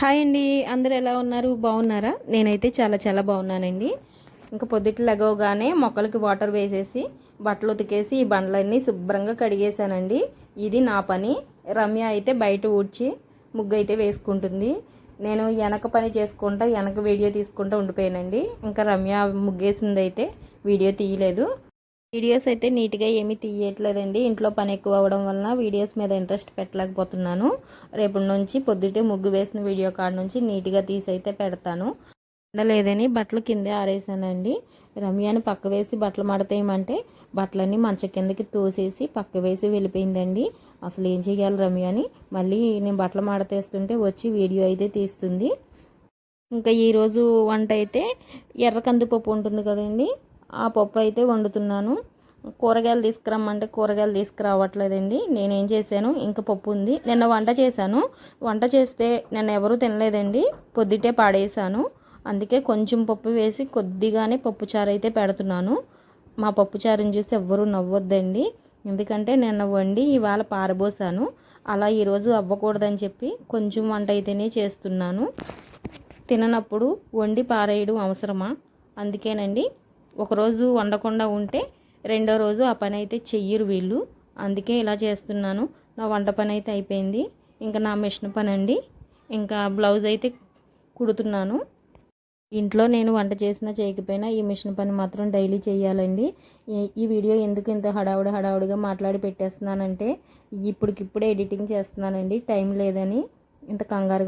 Hi అండి. అందరు ఎలా ఉన్నారు? బాగున్నారా? నేనైతే చాలా చాలా బాగున్నానండి. ఇంకా పొద్దుట్లు లెగవగానే మొక్కలకి వాటర్ వేసేసి బట్టలు ఉతికేసి ఈ బండ్లన్నీ శుభ్రంగా కడిగేశానండి. ఇది నా పని. రమ్య అయితే బయట ఊడ్చి ముగ్గు అయితే వేసుకుంటుంది. నేను వెనక పని చేసుకుంటా వెనక వీడియో తీసుకుంటూ ఉండిపోయానండి. ఇంకా రమ్య ముగ్గేసింది అయితే వీడియో తీయలేదు. వీడియోస్ అయితే నీట్గా ఏమీ తీయట్లేదండి. ఇంట్లో పని ఎక్కువ అవ్వడం వలన వీడియోస్ మీద ఇంట్రెస్ట్ పెట్టలేకపోతున్నాను. రేపటి నుంచి పొద్దుటే ముగ్గు వేసిన వీడియో కాడ నుంచి నీట్గా తీసి అయితే పెడతాను. ఉండలేదని బట్టలు కిందే ఆరేసానండి. రమ్యాని పక్క వేసి బట్టలు మడతేయమంటే బట్టలన్నీ మంచ కిందకి తోసేసి పక్క వేసి వెళ్ళిపోయిందండి. అసలు ఏం చేయాలి రమ్యాని మళ్ళీ నేను బట్టలు మడతేస్తుంటే వచ్చి వీడియో అయితే తీస్తుంది. ఇంకా ఈరోజు వంట అయితే ఎర్ర కందిపప్పు ఉంటుంది కదండి. ఆ పప్పు అయితే వండుతున్నాను. కూరగాయలు తీసుకురమ్మంటే కూరగాయలు తీసుకురావట్లేదండి. నేనేం చేశాను? ఇంకా పప్పు ఉంది. నిన్న వంట చేశాను. వంట చేస్తే నిన్న ఎవరూ తినలేదండి. పొద్దుటే పాడేశాను. అందుకే కొంచెం పప్పు వేసి కొద్దిగానే పప్పుచారు అయితే పెడుతున్నాను. మా పప్పుచారుని చూసి ఎవ్వరూ నవ్వొద్దండి. ఎందుకంటే నిన్న వండి ఇవాళ పారబోసాను అలా ఈరోజు అవ్వకూడదని చెప్పి కొంచెం వంట అయితేనే చేస్తున్నాను. తిననప్పుడు వండి పారేయడం అవసరమా? అందుకేనండి ఒకరోజు వండకుండా ఉంటే రెండో రోజు ఆ పని అయితే చెయ్యరు వీళ్ళు. అందుకే ఇలా చేస్తున్నాను. నా వంట పని అయితే అయిపోయింది. ఇంకా నా మిషన్ పని అండి ఇంకా బ్లౌజ్ అయితే కుడుతున్నాను. ఇంట్లో నేను వంట చేసినా చేయకపోయినా ఈ మిషన్ పని మాత్రం డైలీ చేయాలండి ఈ వీడియో ఎందుకు ఇంత హడావుడి హడావుడిగా మాట్లాడి పెట్టేస్తున్నానంటే ఇప్పటికిప్పుడే ఎడిటింగ్ చేస్తున్నానండి. టైం లేదని ఇంత కంగారు